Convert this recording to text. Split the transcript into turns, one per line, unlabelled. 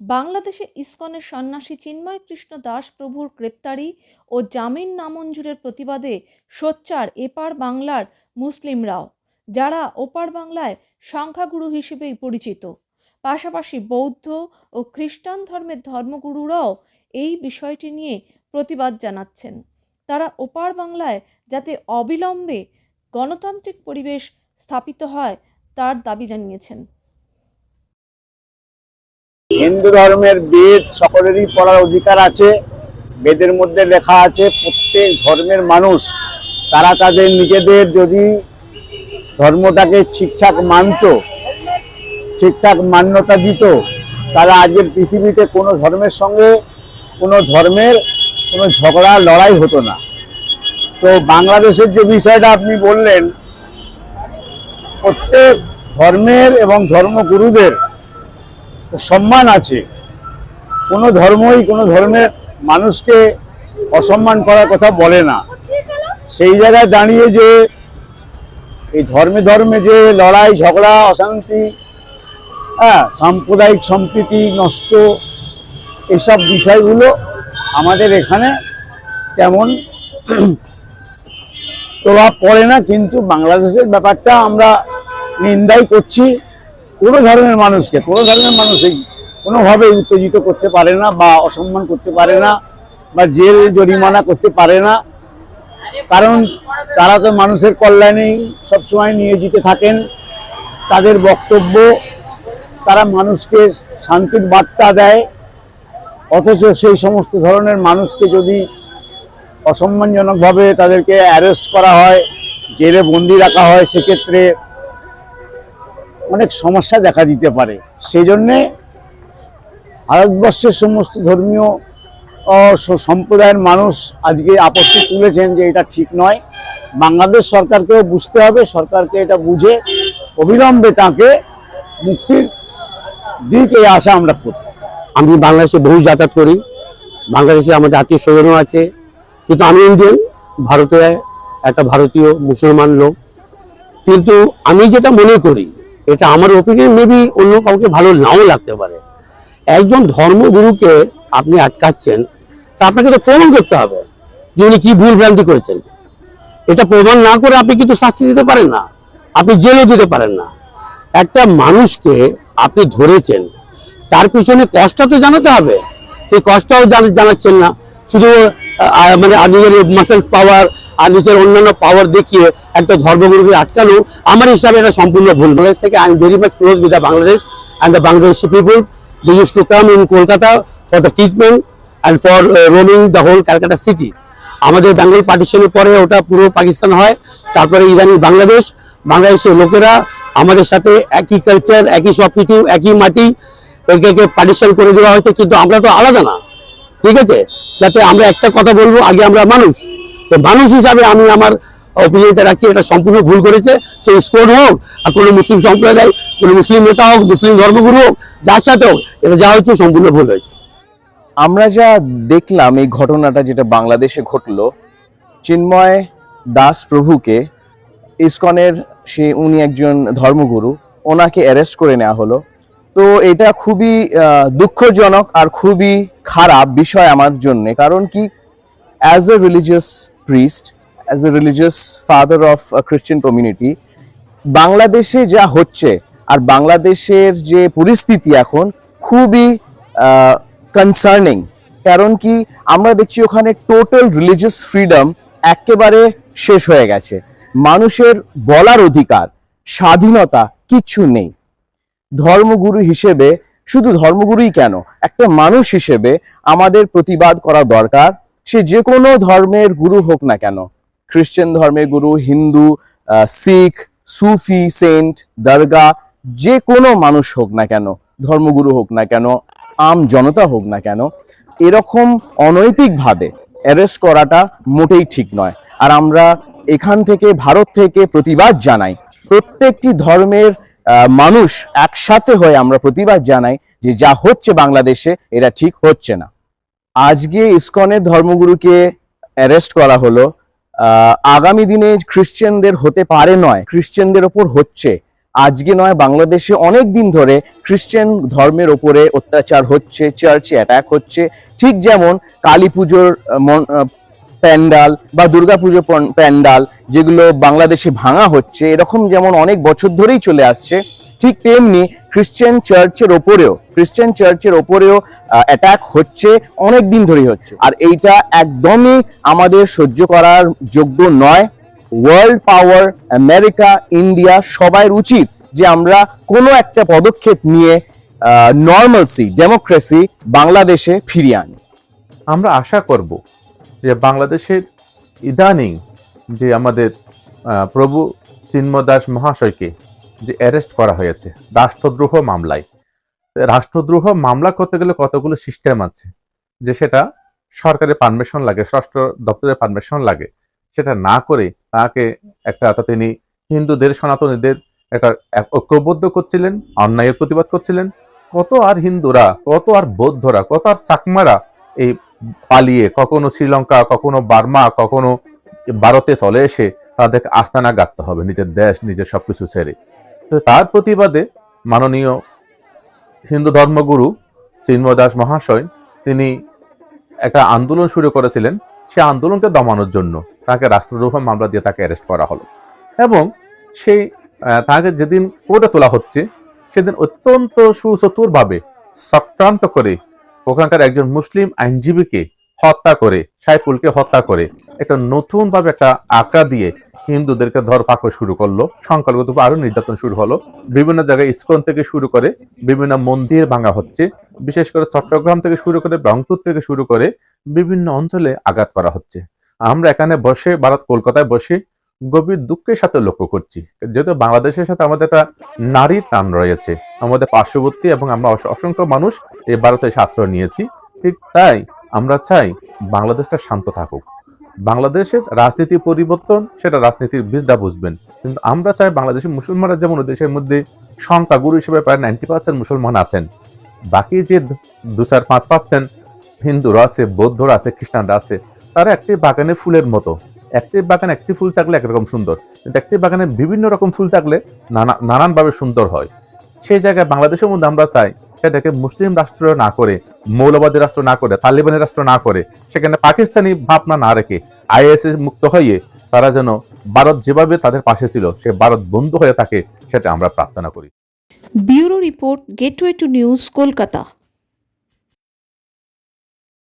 বাংলাদেশে ইসকনের সন্ন্যাসী চিন্ময় কৃষ্ণ দাস প্রভুর গ্রেপ্তারি ও জামিন নামঞ্জুরের প্রতিবাদে সোচ্চার এপার বাংলার মুসলিমরাও, যারা ওপার বাংলায় সংখ্যাগুরু হিসেবেই পরিচিত। পাশাপাশি বৌদ্ধ ও খ্রিস্টান ধর্মের ধর্মগুরুরাও এই বিষয়টি নিয়ে প্রতিবাদ জানাচ্ছেন। তারা ওপার বাংলায় যাতে অবিলম্বে গণতান্ত্রিক পরিবেশ স্থাপিত হয়, তার দাবি জানিয়েছেন।
হিন্দু ধর্মের বেদ সকলেরই পড়ার অধিকার আছে। বেদের মধ্যে লেখা আছে, প্রত্যেক ধর্মের মানুষ, তারা তাদের নিজেদের যদি ধর্মটাকে ঠিকঠাক মানত, ঠিকঠাক মান্যতা দিত তারা আজকের পৃথিবীতে কোনো ধর্মের সঙ্গে কোনো ধর্মের কোনো ঝগড়া, লড়াই হতো না। তো বাংলাদেশের যে বিষয়টা আপনি বললেন, প্রত্যেক ধর্মের এবং ধর্মগুরুদের সম্মান আছে। কোনো ধর্মই কোনো ধর্মের মানুষকে অসম্মান করার কথা বলে না। সেই জায়গায় দাঁড়িয়ে যে এই ধর্মে ধর্মে যে লড়াই, ঝগড়া, অশান্তি হ্যাঁ সাম্প্রদায়িক সম্প্রীতি নষ্ট, এসব বিষয়গুলো আমাদের এখানে তেমন প্রভাব পড়ে না, কিন্তু বাংলাদেশের ব্যাপারটা আমরা নিন্দাই করছি। কোনো ধর্মের মানুষকে, কোনো ধর্মের মানুষই কোনোভাবে উত্তেজিত করতে পারে না বা অসম্মান করতে পারে না বা জেল, জরিমানা করতে পারে না। কারণ তারা তো মানুষের কল্যাণেই সবসময় নিয়োজিত থাকেন। তাদের বক্তব্য, তারা মানুষকে শান্তির বার্তা দেয়। অথচ সেই সমস্ত ধরনের মানুষকে যদি অসম্মানজনকভাবে তাদেরকে অ্যারেস্ট করা হয়, জেলে বন্দি রাখা হয়, সেক্ষেত্রে অনেক সমস্যা দেখা দিতে পারে। সেই জন্যে ভারতবর্ষের সমস্ত ধর্মীয় সম্প্রদায়ের মানুষ আজকে আপত্তি তুলেছেন যে এটা ঠিক নয়। বাংলাদেশ সরকারকেও বুঝতে হবে, সরকারকে এটা বুঝে অবিলম্বে তাকে মুক্তির দিক এই আশা আমরা করি।
আমি বাংলাদেশে বহু যাতায়াত করি। বাংলাদেশে আমাদের আত্মীয় স্বজনও আছে। কিন্তু আমি ইন্ডিয়ান, ভারতে একটা ভারতীয় মুসলমান লোক। কিন্তু আমি যেটা মনে করি এটা আমার ওপিনিয়ন মেবি অন্য কাউকে ভালো নাও লাগতে পারে। একজন ধর্মগুরুকে আপনি আটকাচ্ছেন, তা আপনাকে তো প্রমাণ করতে হবে যে উনি কি ভুল ভ্রান্তি করেছেন। এটা প্রমাণ না করে আপনি কিন্তু শাস্তি দিতে পারেন না, আপনি জেলও দিতে পারেন না। একটা মানুষকে আপনি ধরেছেন, তার পিছনে কষ্টটা তো জানাতে হবে। সেই কষ্টটাও জানা- জানাচ্ছেন না। শুধু মানে নিজের মাসেল পাওয়ার আর নিজের অন্যান্য পাওয়ার দেখিয়ে একটা ধর্মগুরুকে আটকানো আমার হিসাবে এটা সম্পূর্ণ ভুল। বাংলাদেশ থেকে I am very much close with the Bangladesh and the Bangladeshi people they use to come in Kolkata for the treatment and for roaming the whole Calcutta city আমাদের বেঙ্গল পার্টিশনের পরে ওটা পুরো পাকিস্তান হয়, তারপরে ইদানিং বাংলাদেশ বাংলাদেশের লোকেরা আমাদের সাথে একই কালচার একই সব কিছু, একই মাটি, একে পার্টিশন করে দেওয়া হয়েছে, কিন্তু আমরা তো আলাদা না। ঠিক আছে? যাতে আমরা একটা কথা বলব, আগে আমরা মানুষ। তো মানুষ হিসাবে আমি আমার অপিনিয়নটা রাখছি, এটা সম্পূর্ণ ভুল করেছে। সে স্কোর হোক আর কোনো মুসলিম সম্প্রদায়, কোনো মুসলিম নেতা হোক, মুসলিম ধর্মগুরু হোক, যার সাথে হোক, এটা যা হচ্ছে সম্পূর্ণ ভুল হয়েছে।
আমরা যা দেখলাম, এই ঘটনাটা যেটা বাংলাদেশে ঘটলো, চিন্ময় দাস প্রভুকে ইসকনের সে, উনি একজন ধর্মগুরু, ওনাকে অ্যারেস্ট করে নেওয়া হলো। তো এটা খুবই দুঃখজনক আর খুবই খারাপ বিষয় আমার জন্য। কারণ কি as a religious priest as a religious father of Christian community বাংলাদেশে যা হচ্ছে আর বাংলাদেশের যে পরিস্থিতি এখন খুবই কনসার্নিং কারণ কি, আমরা দেখছি ওখানে টোটাল রিলিজিয়াস ফ্রিডম একেবারে শেষ হয়ে গেছে। মানুষের বলার অধিকার, স্বাধীনতা কিচ্ছু নেই। ধর্মগুরু হিসেবে, শুধু ধর্মগুরুই কেন, একটা মানুষ হিসেবে আমাদের প্রতিবাদ করা দরকার। সে যে কোনো ধর্মের গুরু হোক না কেন খ্রিস্টান ধর্মের গুরু, হিন্দু শিখ সুফি সেন্ট দরগা যে কোনো মানুষ হোক না কেন, ধর্মগুরু হোক না কেন, আম জনতা হোক না কেন, এরকম অনৈতিকভাবে অ্যারেস্ট করাটা মোটেই ঠিক নয়। আর আমরা এখান থেকে, ভারত থেকে প্রতিবাদ জানাই, প্রত্যেকটি ধর্মের মানুষ একসাথে হয়ে আমরা প্রতিবাদ জানাই যে যা হচ্ছে বাংলাদেশে, এটা ঠিক হচ্ছে না। আজকে ইসকনের ধর্মগুরুকে অ্যারেস্ট করা হলো। আগামী দিনে খ্রিশ্চানদের হতে পারে নয়, খ্রিশ্চানদের ওপর হচ্ছে। আজকে নয়, বাংলাদেশে অনেক দিন ধরে খ্রিস্টান ধর্মের ওপরে অত্যাচার হচ্ছে চার্চে অ্যাটাক হচ্ছে। ঠিক যেমন কালী পুজোর প্যান্ডাল বা দুর্গাপুজো পন- প্যান্ডাল যেগুলো বাংলাদেশে ভাঙা হচ্ছে, এরকম যেমন অনেক বছর ধরেই চলে আসছে। ঠিক তেমনি খ্রিস্টান চার্চের ওপরেও খ্রিস্টান চার্চের ওপরেও অ্যাটাক হচ্ছে অনেক দিন ধরেই হচ্ছে। আর এইটা একদমই আমাদের সহ্য করার যোগ্য নয়। ওয়ার্ল্ড পাওয়ার আমেরিকা ইন্ডিয়া সবাই উচিত যে আমরা কোনো একটা পদক্ষেপ নিয়ে নর্মালসি ডেমোক্রেসি বাংলাদেশে ফিরিয়ে আনি।
আমরা আশা করব যে বাংলাদেশের ইদানিং যে আমাদের প্রভু চিন্ময় দাস মহাশয়কে যে অ্যারেস্ট করা হয়েছে, রাষ্ট্রদ্রোহ মামলায়। রাষ্ট্রদ্রোহ মামলা করতে গেলে কতগুলো সিস্টেম আছে? যে সেটা সরকারের পারমিশন লাগে ষষ্ঠ দপ্তরের পারমিশন লাগে। সেটা না করে তাকে একটা তিনি হিন্দুদের, সনাতনীদের একটা এক- ঐক্যবদ্ধ করছিলেন, অন্যায়ের প্রতিবাদ করছিলেন। কত আর হিন্দুরা, কত আর বৌদ্ধরা, কত আর চাকমারা এই পালিয়ে কখনো শ্রীলঙ্কা, কখনো বার্মা, কখনো ভারতে চলে এসে তাদেরকে আস্তানা গাঁথতে হবে, নিজের দেশ, নিজের সবকিছু ছেড়ে। তো তার প্রতিবাদে মাননীয় হিন্দু ধর্মগুরু চিন্ময় দাস মহাশয়, তিনি একটা আন্দোলন শুরু করেছিলেন। সে আন্দোলনকে দমানোর জন্য তাকে রাষ্ট্রদ্রোহ মামলা দিয়ে তাকে অ্যারেস্ট করা হলো। এবং সেই তাকে যেদিন কোর্টে তোলা হচ্ছে, সেদিন অত্যন্ত সুচতুরভাবে চক্রান্ত করে ওখানকার একজন মুসলিম আইনজীবীকে হত্যা করে, সাইফুলকে হত্যা করে একটা নতুন ভাবে একটা আঁকা দিয়ে হিন্দুদেরকে ধর ধরপাকড় শুরু করল। সংখ্যালঘু আরও নির্যাতন শুরু হলো। বিভিন্ন জায়গায় ইস্কন থেকে শুরু করে বিভিন্ন মন্দির ভাঙা হচ্ছে। বিশেষ করে চট্টগ্রাম থেকে শুরু করে রংপুর থেকে শুরু করে বিভিন্ন অঞ্চলে আঘাত করা হচ্ছে। আমরা এখানে বসে ভারত কলকাতায় বসে গভীর দুঃখের সাথে লক্ষ্য করছি। যেহেতু বাংলাদেশের সাথে আমাদের একটা নারীর টান রয়েছে। আমাদের পার্শ্ববর্তী এবং আমরা অস- অসংখ্য মানুষ এই ভারতে এসে আশ্রয় নিয়েছি। ঠিক তাই আমরা চাই বাংলাদেশটা শান্ত থাকুক। বাংলাদেশের রাজনীতি পরিবর্তন, সেটা রাজনীতির বীজটা বুঝবেন। কিন্তু আমরা চাই বাংলাদেশের মুসলমানরা যেমন দেশের মধ্যে সংখ্যাগুরু হিসেবে প্রায় নাইনটি পার্সেন্ট মুসলমান আছেন। বাকি যে দু- চার পাঁচ পার্সেন্ট হিন্দুরা আছে, বৌদ্ধরা আছে, খ্রিস্টানরা আছে, তারা একটি বাগানে ফুলের মতো। একটি বাগানে একটি ফুল থাকলে একরকম সুন্দর। কিন্তু একটি বাগানে বিভিন্ন রকম ফুল থাকলে নানা, নানানভাবে সুন্দর হয়। সেই জায়গায় বাংলাদেশের মধ্যে আমরা চাই সেটাকে মুসলিম রাষ্ট্র না করে, মৌলবাদী রাষ্ট্র না করে তালিবানের রাষ্ট্র না করে, সেখানে পাকিস্তানি ভাবনা না রেখে আইএসএ মুক্ত হয়ে তারা যেন ভারত যেভাবে তাদের পাশে ছিল, সে ভারত বন্ধু হয়ে থাকে, সেটা আমরা প্রার্থনা করি।
Bureau report, Gateway to News, Kolkata.